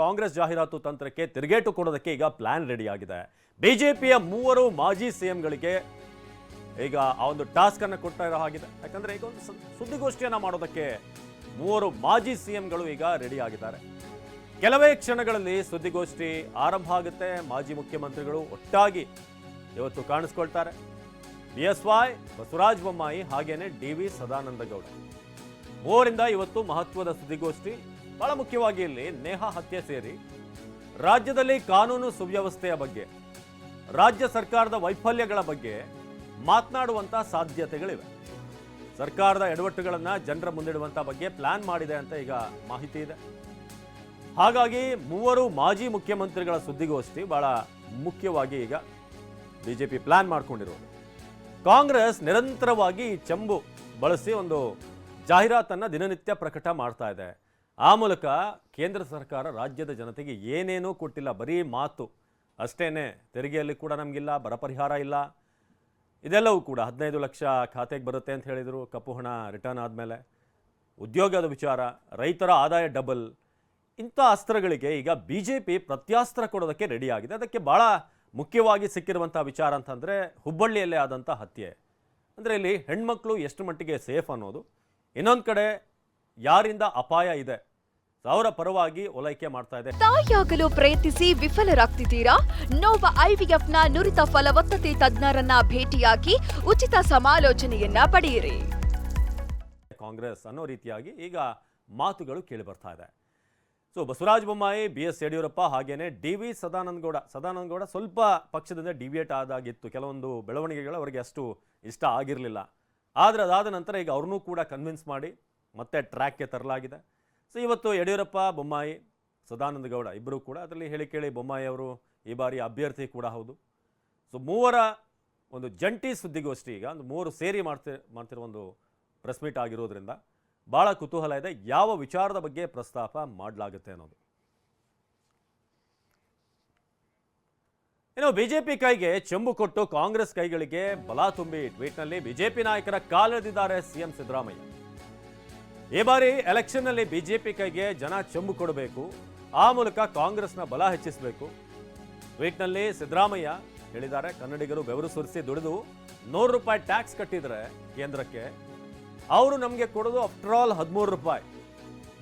ಕಾಂಗ್ರೆಸ್ ಜಾಹೀರಾತು ತಂತ್ರಕ್ಕೆ ತಿರುಗೇಟು ಕೊಡೋದಕ್ಕೆ ಈಗ ಪ್ಲಾನ್ ರೆಡಿ ಆಗಿದೆ. ಬಿಜೆಪಿಯ ಮೂವರು ಮಾಜಿ ಸಿಎಂಗಳಿಗೆ ಈಗ ಆ ಒಂದು ಟಾಸ್ಕ್ ಅನ್ನು ಕೊಡ್ತಾ ಇರೋ ಹಾಗಿದೆ. ಯಾಕಂದ್ರೆ ಈಗ ಒಂದು ಸುದ್ದಿಗೋಷ್ಠಿಯನ್ನ ಮಾಡೋದಕ್ಕೆ ಮೂವರು ಮಾಜಿ ಸಿಎಂಗಳು ಈಗ ರೆಡಿ ಆಗಿದ್ದಾರೆ. ಕೆಲವೇ ಕ್ಷಣಗಳಲ್ಲಿ ಸುದ್ದಿಗೋಷ್ಠಿ ಆರಂಭ ಆಗುತ್ತೆ. ಮಾಜಿ ಮುಖ್ಯಮಂತ್ರಿಗಳು ಒಟ್ಟಾಗಿ ಇವತ್ತು ಕಾಣಿಸ್ಕೊಳ್ತಾರೆ. B S Y Basavaraj Bommai ಹಾಗೇನೆ ಡಿ ವಿ ಸದಾನಂದಗೌಡ ಮೂವರಿಂದ ಇವತ್ತು ಮಹತ್ವದ ಸುದ್ದಿಗೋಷ್ಠಿ ಬಹಳ ಮುಖ್ಯವಾಗಿ ಇಲ್ಲಿ ನೇಹಾ ಹತ್ಯೆ ಸೇರಿ ರಾಜ್ಯದಲ್ಲಿ ಕಾನೂನು ಸುವ್ಯವಸ್ಥೆಯ ಬಗ್ಗೆ, ರಾಜ್ಯ ಸರ್ಕಾರದ ವೈಫಲ್ಯಗಳ ಬಗ್ಗೆ ಮಾತನಾಡುವಂತ ಸಾಧ್ಯತೆಗಳಿವೆ. ಸರ್ಕಾರದ ಎಡವಟ್ಟುಗಳನ್ನು ಜನರ ಮುಂದಿಡುವಂಥ ಬಗ್ಗೆ ಪ್ಲಾನ್ ಮಾಡಿದೆ ಅಂತ ಈಗ ಮಾಹಿತಿ ಇದೆ. ಹಾಗಾಗಿ ಮೂವರು ಮಾಜಿ ಮುಖ್ಯಮಂತ್ರಿಗಳ ಸುದ್ದಿಗೋಷ್ಠಿ ಬಹಳ ಮುಖ್ಯವಾಗಿ ಈಗ ಬಿಜೆಪಿ ಪ್ಲಾನ್ ಮಾಡಿಕೊಂಡಿರುವುದು ಕಾಂಗ್ರೆಸ್ ನಿರಂತರವಾಗಿ ಚೆಂಬು ಬಳಸಿ ಒಂದು ಜಾಹೀರಾತನ್ನು ದಿನನಿತ್ಯ ಪ್ರಕಟ ಮಾಡ್ತಾ ಇದೆ. ಆ ಮೂಲಕ ಕೇಂದ್ರ ಸರ್ಕಾರ ರಾಜ್ಯದ ಜನತೆಗೆ ಏನೇನೂ ಕೊಟ್ಟಿಲ್ಲ, ಬರೀ ಮಾತು. ಅಷ್ಟೇ ತೆರಿಗೆಯಲ್ಲಿ ಕೂಡ ನಮಗಿಲ್ಲ ಬರ ಪರಿಹಾರ ಇಲ್ಲ. ಇದೆಲ್ಲವೂ ಕೂಡ ಹದಿನೈದು ಲಕ್ಷ ಖಾತೆಗೆ ಬರುತ್ತೆ ಅಂತ ಹೇಳಿದರು, ಕಪ್ಪು ಹಣ ರಿಟರ್ನ್ ಆದಮೇಲೆ. ಉದ್ಯೋಗದ ವಿಚಾರ, ರೈತರ ಆದಾಯ ಡಬಲ್. ಇಂಥ ಅಸ್ತ್ರಗಳಿಗೆ ಈಗ ಬಿ ಜೆ ಪಿ ಪ್ರತ್ಯಾಸ್ತ್ರ ಕೊಡೋದಕ್ಕೆ ರೆಡಿಯಾಗಿದೆ ಅದಕ್ಕೆ ಭಾಳ ಮುಖ್ಯವಾಗಿ ಸಿಕ್ಕಿರುವಂಥ ವಿಚಾರ ಅಂತಂದರೆ ಹುಬ್ಬಳ್ಳಿಯಲ್ಲೇ ಆದಂಥ ಹತ್ಯೆ. ಅಂದರೆ ಇಲ್ಲಿ ಹೆಣ್ಮಕ್ಳು ಎಷ್ಟು ಮಟ್ಟಿಗೆ ಸೇಫ್ ಅನ್ನೋದು. ಇನ್ನೊಂದು ಕಡೆ ಯಾರಿಂದ ಅಪಾಯ ಇದೆ? ಅವರ ಪರವಾಗಿ ಒಲೈಕೆ ಮಾಡ್ತಾ ಇದೆ. ತಾಯಿಯಾಗಲು ಪ್ರಯತ್ನಿಸಿ ವಿಫಲರಾಗ್ತಿದ್ದೀರಾ? ನೋವ ಐವಿಎಫ್ನ ನುರಿತ ಫಲವತ್ತತೆ ತಜ್ಞರನ್ನ ಭೇಟಿಯಾಗಿ ಉಚಿತ ಸಮಾಲೋಚನೆಯನ್ನ ಪಡೆಯಿರಿ. ಕಾಂಗ್ರೆಸ್ ಅನ್ನೋ ರೀತಿಯಾಗಿ ಈಗ ಮಾತುಗಳು ಕೇಳಿ ಬರ್ತಾ ಇದೆ. So Basavaraj Bommai B S Yediyurappa ಹಾಗೇನೆ ಡಿ ವಿ ಸದಾನಂದ ಗೌಡ ಸ್ವಲ್ಪ ಪಕ್ಷದಿಂದ ಡಿವಿಯೇಟ್ ಆದಾಗಿತ್ತು. ಕೆಲವೊಂದು ಬೆಳವಣಿಗೆಗಳು ಅವರಿಗೆ ಅಷ್ಟು ಇಷ್ಟ ಆಗಿರಲಿಲ್ಲ. ಆದರೆ ಅದಾದ ನಂತರ ಈಗ ಅವ್ರನ್ನೂ ಕೂಡ ಕನ್ವಿನ್ಸ್ ಮಾಡಿ ಮತ್ತೆ ಟ್ರ್ಯಾಕ್ಗೆ ತರಲಾಗಿದೆ. ಸೊ, ಇವತ್ತು ಯಡಿಯೂರಪ್ಪ, ಬೊಮ್ಮಾಯಿ, ಸದಾನಂದ ಗೌಡ ಇಬ್ಬರು ಕೂಡ ಅದರಲ್ಲಿ ಹೇಳಿ ಕೇಳಿ ಬೊಮ್ಮಾಯಿ ಅವರು ಈ ಬಾರಿ ಅಭ್ಯರ್ಥಿ ಕೂಡ ಹೌದು. ಸೊ, ಮೂವರ ಒಂದು ಜಂಟಿ ಸುದ್ದಿಗೋಷ್ಠಿ ಈಗ ಒಂದು ಮೂವರು ಸೇರಿ ಮಾಡ್ತಿ, ಮಾಡ್ತಿರೋ ಒಂದು ಪ್ರೆಸ್ ಮೀಟ್ ಆಗಿರೋದ್ರಿಂದ ಭಾಳ ಕುತೂಹಲ ಇದೆ. ಯಾವ ವಿಚಾರದ ಬಗ್ಗೆ ಪ್ರಸ್ತಾಪ ಮಾಡಲಾಗುತ್ತೆ ಅನ್ನೋದು. ಇನ್ನು ಬಿಜೆಪಿ ಕೈಗೆ ಚೆಂಬು ಕೊಟ್ಟು ಕಾಂಗ್ರೆಸ್ ಕೈಗಳಿಗೆ ಬಲ ತುಂಬಿ ಟ್ವೀಟ್ನಲ್ಲಿ ಬಿಜೆಪಿ ನಾಯಕರ ಕಾಲೆಳೆದಿದ್ದಾರೆ ಸಿಎಂ ಸಿದ್ದರಾಮಯ್ಯ. ಈ ಬಾರಿ ಎಲೆಕ್ಷನ್ನಲ್ಲಿ ಬಿಜೆಪಿ ಕೈಗೆ ಜನ ಚೆಂಬು ಕೊಡಬೇಕು. ಆ ಮೂಲಕ ಕಾಂಗ್ರೆಸ್ನ ಬಲ ಹೆಚ್ಚಿಸಬೇಕು. ಟ್ವೀಟ್ನಲ್ಲಿ ಸಿದ್ದರಾಮಯ್ಯ ಹೇಳಿದ್ದಾರೆ, ಕನ್ನಡಿಗರು ಬೆವರು ಸುರಿಸಿ ದುಡಿದು ನೂರು ರೂಪಾಯಿ ಟ್ಯಾಕ್ಸ್ ಕಟ್ಟಿದರೆ ಕೇಂದ್ರಕ್ಕೆ. ಅವರು ನಮಗೆ ಕೊಡೋದು ಆಫ್ಟರ್ ಆಲ್ ಹದಿಮೂರು ರೂಪಾಯಿ.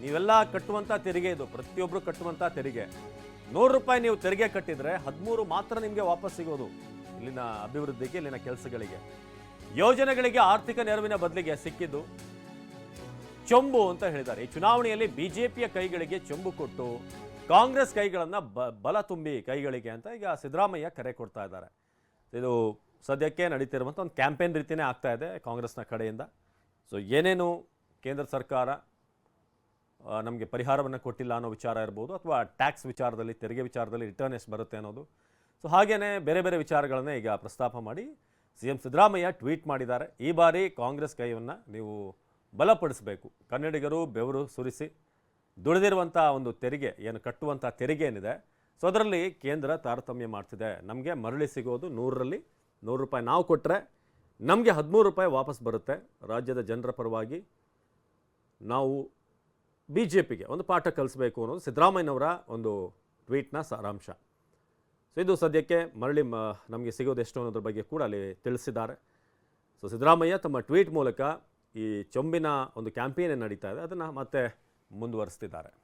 ನೀವೆಲ್ಲ ಕಟ್ಟುವಂಥ ತೆರಿಗೆ ಇದು ಪ್ರತಿಯೊಬ್ಬರು ಕಟ್ಟುವಂಥ ತೆರಿಗೆ. ನೂರು ರೂಪಾಯಿ ನೀವು ತೆರಿಗೆ ಕಟ್ಟಿದರೆ ಹದಿಮೂರು ಮಾತ್ರ ನಿಮಗೆ ವಾಪಸ್ ಸಿಗೋದು, ಇಲ್ಲಿನ ಅಭಿವೃದ್ಧಿಗೆ, ಇಲ್ಲಿನ ಕೆಲಸಗಳಿಗೆ. ಯೋಜನೆಗಳಿಗೆ ಆರ್ಥಿಕ ನೆರವಿನ ಬದಲಿಗೆ ಸಿಕ್ಕಿದ್ದು ಚೊಂಬು ಅಂತ ಹೇಳಿದ್ದಾರೆ. ಈ ಚುನಾವಣೆಯಲ್ಲಿ ಬಿಜೆಪಿಯ ಕೈಗಳಿಗೆ ಚೊಂಬು ಕೊಟ್ಟು ಕಾಂಗ್ರೆಸ್ ಕೈಗಳನ್ನ ಬಲ ತುಂಬಿ ಕೈಗಳಿಗೆ ಅಂತ ಈಗ ಸಿದ್ದರಾಮಯ್ಯ ಕರೆ ಕೊಡ್ತಾ ಇದ್ದಾರೆ. ಇದು ಸದ್ಯಕ್ಕೆ ನಡೀತಿರುವಂಥ ಒಂದು ಕ್ಯಾಂಪೇನ್ ರೀತಿಯೇ ಆಗ್ತಾ ಇದೆ ಕಾಂಗ್ರೆಸ್ನ ಕಡೆಯಿಂದ. ಸೊ ಏನೇನು ಕೇಂದ್ರ ಸರ್ಕಾರ ನಮಗೆ ಪರಿಹಾರವನ್ನು ಕೊಟ್ಟಿಲ್ಲ ಅನ್ನೋ ವಿಚಾರ ಇರ್ಬೋದು ಅಥವಾ ಟ್ಯಾಕ್ಸ್ ವಿಚಾರದಲ್ಲಿ, ತೆರಿಗೆ ವಿಚಾರದಲ್ಲಿ ರಿಟರ್ನ್ ಎಷ್ಟು ಬರುತ್ತೆ ಅನ್ನೋದು. ಸೊ ಹಾಗೆಯೇ ಬೇರೆ ಬೇರೆ ವಿಚಾರಗಳನ್ನೇ ಈಗ ಪ್ರಸ್ತಾಪ ಮಾಡಿ ಸಿ ಎಂ ಸಿದ್ದರಾಮಯ್ಯ ಟ್ವೀಟ್ ಮಾಡಿದ್ದಾರೆ. ಈ ಬಾರಿ ಕಾಂಗ್ರೆಸ್ ಕೈಯನ್ನು ನೀವು ಬಲಪಡಿಸಬೇಕು. ಕನ್ನಡಿಗರು ಬೆವರು ಸುರಿಸಿ ದುಡಿದಿರುವಂಥ ಒಂದು ತೆರಿಗೆ, ಏನು ಕಟ್ಟುವಂಥ ತೆರಿಗೆ ಏನಿದೆ, ಸೊ ಅದರಲ್ಲಿ ಕೇಂದ್ರ ತಾರತಮ್ಯ ಮಾಡ್ತಿದೆ. ನಮಗೆ ಮರಳಿ ಸಿಗೋದು ನೂರರಲ್ಲಿ ನೂರು ರೂಪಾಯಿ ನಾವು ಕೊಟ್ಟರೆ ನಮಗೆ ಹದಿಮೂರು ರೂಪಾಯಿ ವಾಪಸ್ ಬರುತ್ತೆ. ರಾಜ್ಯದ ಜನರ ಪರವಾಗಿ ನಾವು ಬಿ ಜೆ ಪಿಗೆ ಒಂದು ಪಾಠ ಕಲಿಸ್ಬೇಕು ಅನ್ನೋದು ಸಿದ್ದರಾಮಯ್ಯನವರ ಒಂದು ಟ್ವೀಟ್ನ ಸಾರಾಂಶ. ಸೊ ಇದು ಸದ್ಯಕ್ಕೆ ಮರಳಿ ಮ, ನಮಗೆ ಸಿಗೋದು ಎಷ್ಟು ಅನ್ನೋದ್ರ ಬಗ್ಗೆ ಕೂಡ ಅಲ್ಲಿ ತಿಳಿಸಿದ್ದಾರೆ. ಸೊ ಸಿದ್ದರಾಮಯ್ಯ ತಮ್ಮ ಟ್ವೀಟ್ ಮೂಲಕ ಈ ಚೊಂಬಿನ ಒಂದು ಕ್ಯಾಂಪೇನ್ ನಡೀತಾ ಇದೆ. ಅದನ್ನು ಮತ್ತೆ ಮುಂದುವರಿಸ್ತಿದ್ದಾರೆ.